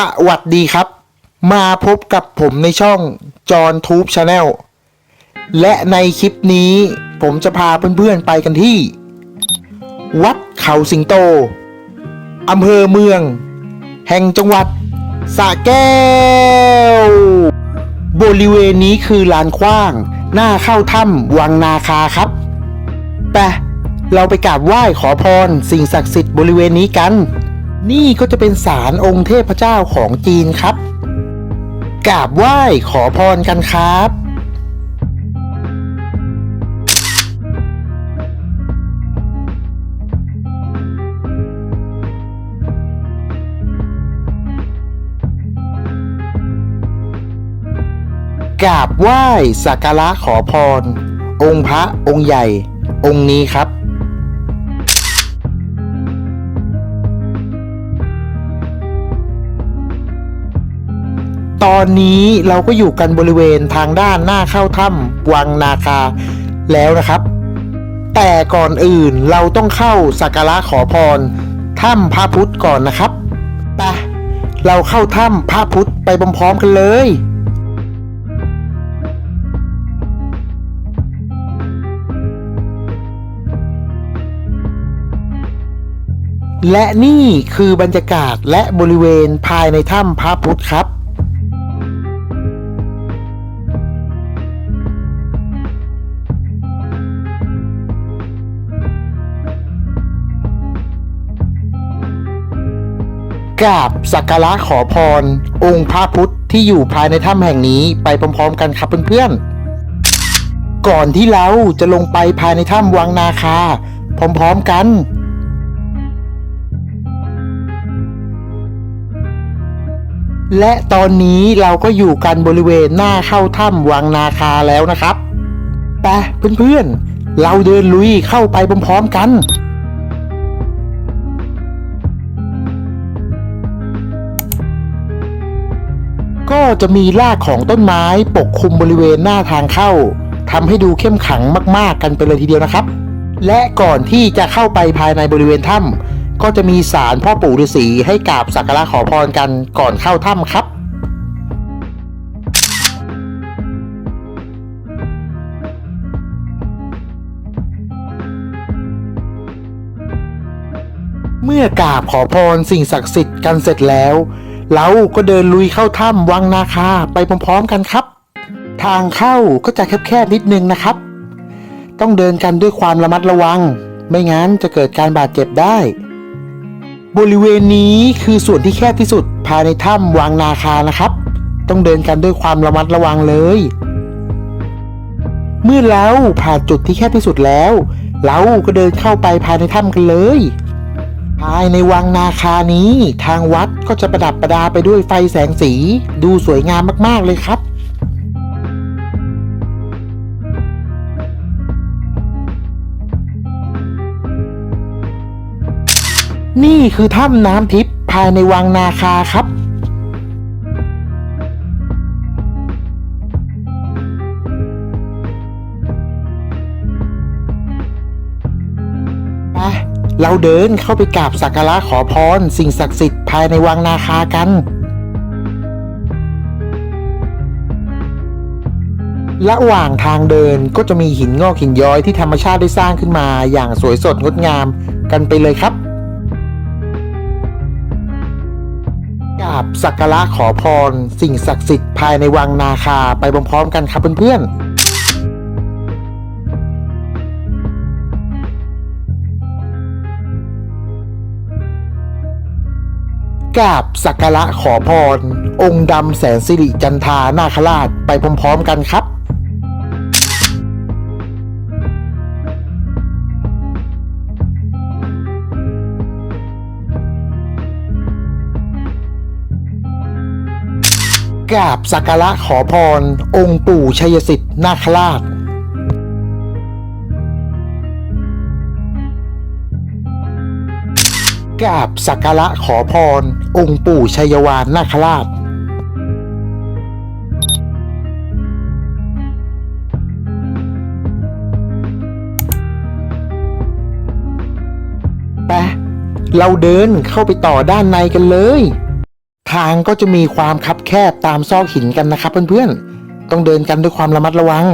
สวัสดีครับ มาพบกับผมในช่องจอนทูบชาแนลและในคลิปนี้ผมจะพาเพื่อนๆไปกันที่ วัดเขาสิงโตอำเภอเมือง แห่งจังหวัดสระแก้ว บริเวณนี้คือลานกว้าง หน้าเข้าถ้ำวังนาคาครับไปเราไปกราบไหว้ขอพรสิ่งศักดิ์สิทธิ์บริเวณนี้กัน นี่ก็จะเป็นศาลองค์เทพเจ้าของจีนครับกราบไหว้ขอพรกันครับกราบไหว้สักการะขอพร องค์พระองค์ใหญ่ องค์นี้ครับ อนนี้เราก็อยู่กันบริเวณทางด้านหน้าเข้าถ้ำวังนาคาแล้วนะครับ แต่ก่อนอื่นเราต้องเข้าสักการะขอพรถ้ำพระพุทธก่อนนะครับไปเราเข้าถ้ำพระพุทธไปพร้อมๆกันเลยและนี่คือบรรยากาศและบริเวณภายในถ้ำพระพุทธครับ กราบสักการะขอพร องค์พระพุทธที่อยู่ภายในถ้ำแห่งนี้ไปพร้อมๆ กันครับเพื่อนๆ ก่อนที่เราจะลงไปภายในถ้ำวังนาคา พร้อมๆกันและตอนนี้เราก็อยู่กันบริเวณหน้าเข้าถ้ำวังนาคาแล้วนะครับไปเพื่อนๆ เราเดินลุยเข้าไปพร้อมๆกัน ก็จะมีรากของต้นไม้ปกคลุมบริเวณหน้าทางเข้าทำให้ดูเข้มขังมาก ๆ กันไปเลยทีเดียวนะครับ และก่อนที่จะเข้าไปภายในบริเวณถ้ำก็จะมีศาลพ่อปู่ฤาษีให้กราบสักการะขอพรกันก่อนเข้าถ้ำครับเมื่อกราบขอพรสิ่งศักดิ์สิทธิ์กันเสร็จแล้ว เราก็เดินลุยเข้าถ้ำวังนาคาไปพร้อมๆกันครับ ทางเข้าก็จะแคบๆนิดนึงนะครับ ต้องเดินกันด้วยความระมัดระวัง ไม่งั้นจะเกิดการบาดเจ็บได้ บริเวณนี้คือส่วนที่แคบที่สุดภายในถ้ำวังนาคานะครับ ต้องเดินกันด้วยความระมัดระวังเลย เมื่อเราผ่านจุดที่แคบที่สุดแล้ว เราก็เดินเข้าไปภายในถ้ำกันเลย ภายในวังนาคานี้ ทางวัดก็จะประดับประดาไปด้วยไฟแสงสี ดูสวยงามมากๆเลยครับนี่คือถ้ำน้ำทิพย์ภายในวังนาคาครับ เราเดินเข้าไปกราบสักการะขอพร สิ่งศักดิ์สิทธิ์ภายในวังนาคากัน ระหว่างทางเดินก็จะมีหินงอกหินย้อยที่ธรรมชาติได้สร้างขึ้นมาอย่างสวยสดงดงามกันไปเลยครับกราบสักการะขอพร สิ่งศักดิ์สิทธิ์ภายในวังนาคาไปพร้อมๆกันครับเพื่อนๆ กราบสักการะขอพร องค์ดำแสนสิริจันทานาคราชไปพร้อมๆกันครับกราบสักการะขอพร องค์ปู่ชัยสิทธิ์นาคราช กราบสักการะขอพร องค์ปู่ชัยวานนาคราชไปเราเดินเข้าไปต่อด้านในกันเลย ทางก็จะมีความคับแคบตามซอกหินกันนะครับเพื่อนๆ ต้องเดินกันด้วยความระมัดระวัง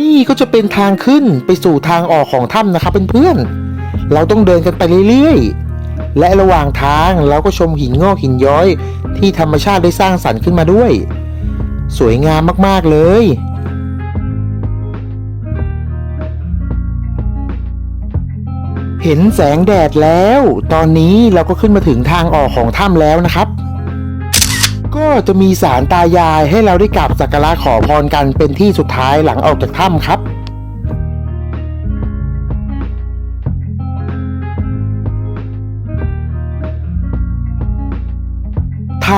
นี่ก็จะเป็นทางขึ้นไปสู่ทางออกของถ้ำนะครับเพื่อนๆ เราต้องเดินกันไปเรื่อยๆ และระหว่างทางเราก็ชมหินงอกหินย้อย ที่ธรรมชาติได้สร้างสรรค์ขึ้นมาด้วย สวยงามมากๆเลยเห็นแสงแดดแล้ว ตอนนี้เราก็ขึ้นมาถึงทางออกของถ้ำแล้วนะครับ ก็จะมีสารตายายให้เราได้กราบสักการะขอพรกันเป็นที่สุดท้ายหลังออกจากถ้ำครับ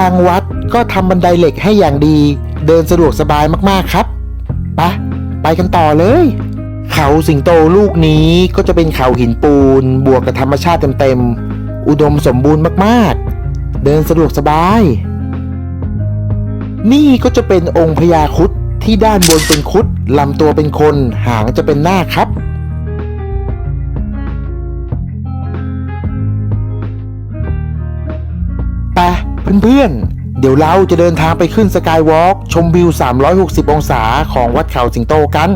างวัดก็ทำบันไดเหล็กให้อย่างดี เดินสะดวกสบายมากๆครับปะไปกันต่อเลย เขาสิงโตลูกนี้ก็จะเป็นเขาหินปูน บวกกับธรรมชาติเต็มๆ อุดมสมบูรณ์มากๆ เดินสะดวกสบาย นี่ก็จะเป็นองค์พญาคุดที่ด้านบนเป็นคุดลำตัวเป็นคนหางจะเป็นหน้าครับ เพื่อนๆ เดี๋ยวเราจะเดินทางไปขึ้นสกายวอล์กชมวิว 360 องศาของวัดเขาสิงโตกัน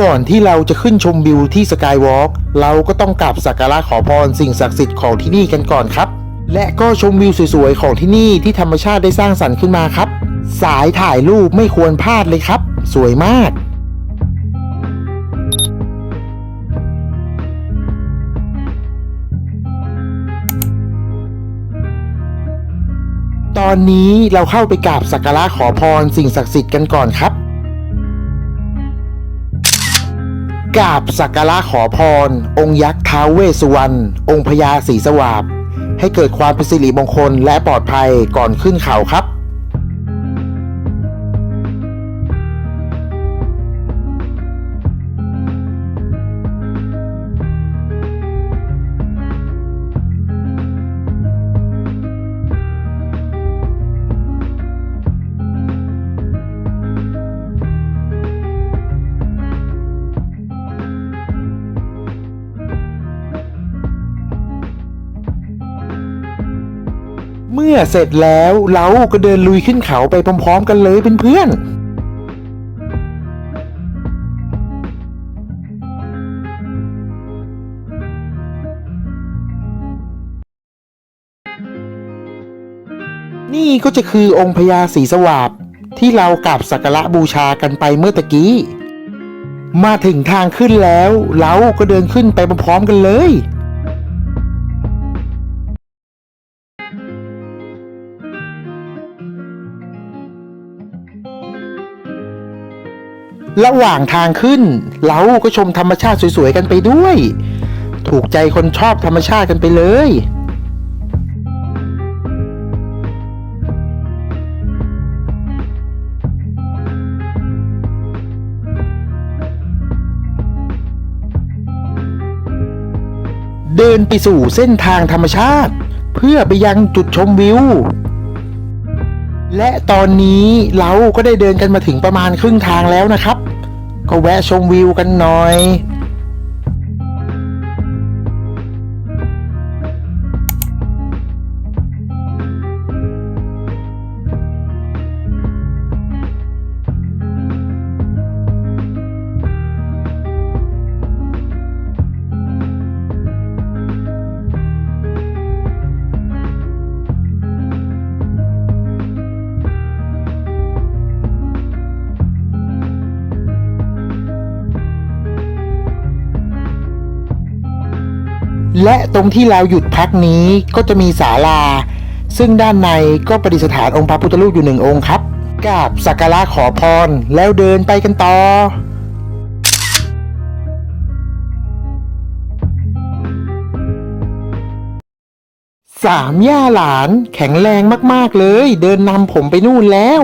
ก่อนที่เราจะขึ้นชมวิวที่สกายวอล์กเราก็ต้องกราบสักการะขอพรสิ่งศักดิ์สิทธิ์ของที่นี่กันก่อนครับ และก็ชมวิวสวยๆ ของที่นี่ที่ธรรมชาติได้สร้างสรรค์ขึ้นมาครับ สายถ่ายรูปไม่ควรพลาดเลยครับ สวยมาก อนนี้เราเข้าไปกราบสักการะขอพรสิ่งศักดิ์สิทธิ์กันก่อนครับกราบสักการะขอพร องค์ยักษ์ท้าวเวสุวรรณองค์พญาศรีสวาบให้เกิดความเป็นสิริมงคลและปลอดภัยก่อนขึ้นเขาครับ มื่อเสร็จแล้วเราก็เดินลุยขึ้นเขาไปพร้อมๆ กันเลยเพื่อนๆนี่ก็จะคือองค์พญาศรีสวาบที่เรากราบสักการะบูชากันไปเมื่อตะกี้ มาถึงทางขึ้นแล้ว เราก็เดินขึ้นไปพร้อมๆกันเลย ระหว่างทางขึ้น เราก็ชมธรรมชาติสวยๆกันไปด้วย ถูกใจคนชอบธรรมชาติกันไปเลยเดินไปสู่เส้นทางธรรมชาติ เพื่อไปยังจุดชมวิว และตอนนี้เราก็ได้เดินกันมาถึงประมาณครึ่งทางแล้วนะครับ ก็แวะชมวิวกันหน่อย และตรงที่เราหยุดพักนี้ก็จะมีศาลา ซึ่งด้านในก็ประดิษฐานองค์พระพุทธรูปอยู่หนึ่งองค์ครับกราบสักการะขอพรแล้วเดินไปกันต่อสามย่าหลานแข็งแรงมาก ๆ เลย เดินนำผมไปนู่นแล้ว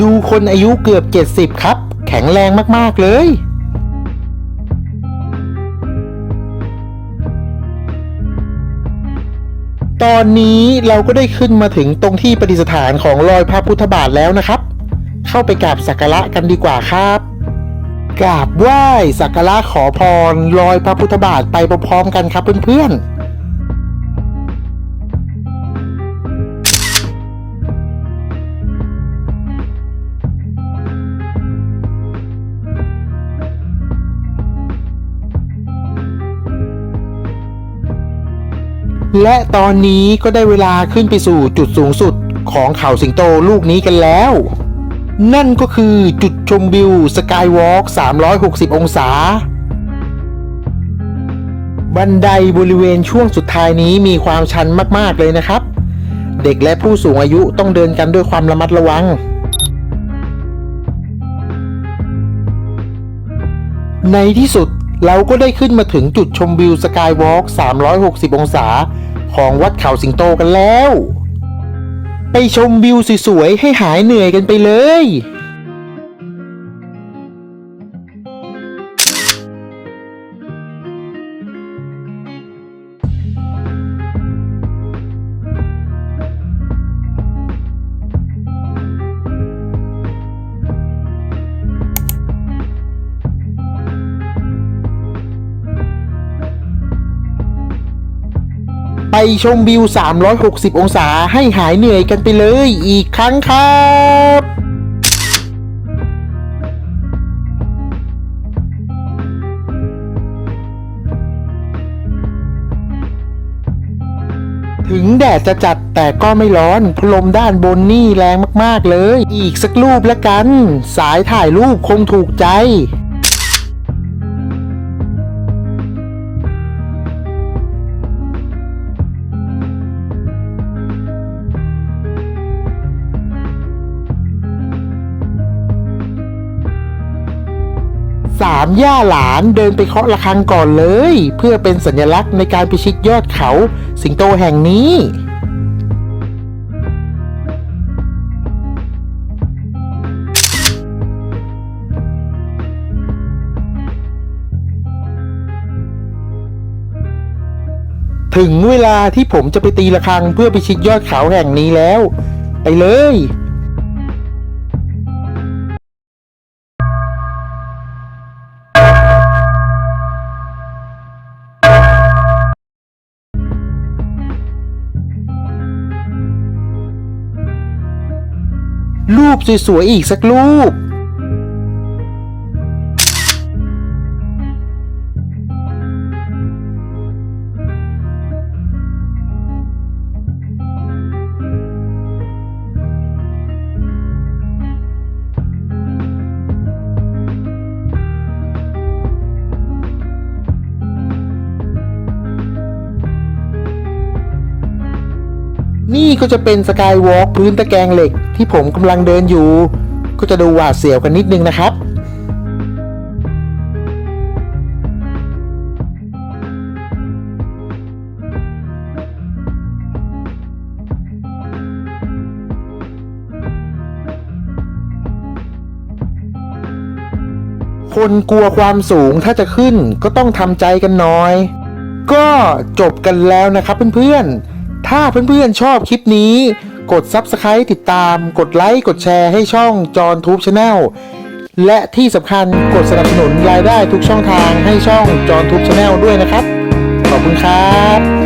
ดูคนอายุเกือบ 70 ครับ แข็งแรงมาก ๆ เลย ตอนนี้เราก็ได้ขึ้นมาถึงตรงที่ประดิษฐานของรอยพระพุทธบาทแล้วนะครับ เข้าไปกราบสักการะกันดีกว่าครับกราบไหว้สักการะขอพรลอยพระพุทธบาทไปพร้อมๆกันครับเพื่อนๆ และตอนนี้ก็ได้เวลาขึ้นไปสู่จุดสูงสุดของเขาสิงโตลูกนี้กันแล้ว นั่นก็คือจุดชมวิวสกายวอล์ก360 องศา บันไดบริเวณช่วงสุดท้ายนี้มีความชันมาก ๆ เลยนะครับ เด็กและผู้สูงอายุต้องเดินกันด้วยความระมัดระวัง ในที่สุด เราก็ได้ขึ้นมาถึงจุดชมวิวสกายวอล์ก360 องศา ของวัดเขาสิงโตกันแล้ว ไปชมวิวสวยๆให้หายเหนื่อยกันไปเลย ไปชมวิว 360 องศาให้หายเหนื่อยกันไปเลยอีกครั้งครับถึงแดดจะจัดแต่ก็ไม่ร้อนพลมด้านบนนี่แรงมากๆเลย อีกสักรูปแล้วกัน สายถ่ายรูปคงถูกใจามย่าหลานเดินไปเคาะระฆังก่อนเลย เพื่อเป็นสัญลักษณ์ในการพิชิตยอดเขาสิงโตแห่งนี้ถึงเวลาที่ผมจะไปตีระฆังเพื่อพิชิตยอดเขาแห่งนี้แล้ว ไปเลย รูปสวยๆอีกสักรูป นี่ก็จะเป็นสกายวอล์กพื้นตะแกรงเหล็กที่ผมกำลังเดินอยู่ ก็จะดูหวาดเสียวกันนิดนึงนะครับคนกลัวความสูงถ้าจะขึ้นก็ต้องทำใจกันน่อย ก็จบกันแล้วนะครับเพื่อนๆ ถ้าเพื่อนๆชอบคลิปนี้ กด Subscribe ติดตาม กดไลค์ กดแชร์ให้ช่องจอนทูบชาแนลและที่สำคัญกดสนับสนุนรายได้ทุกช่องทางให้ช่องจอนทูบชาแนลด้วยนะครับ ขอบคุณครับ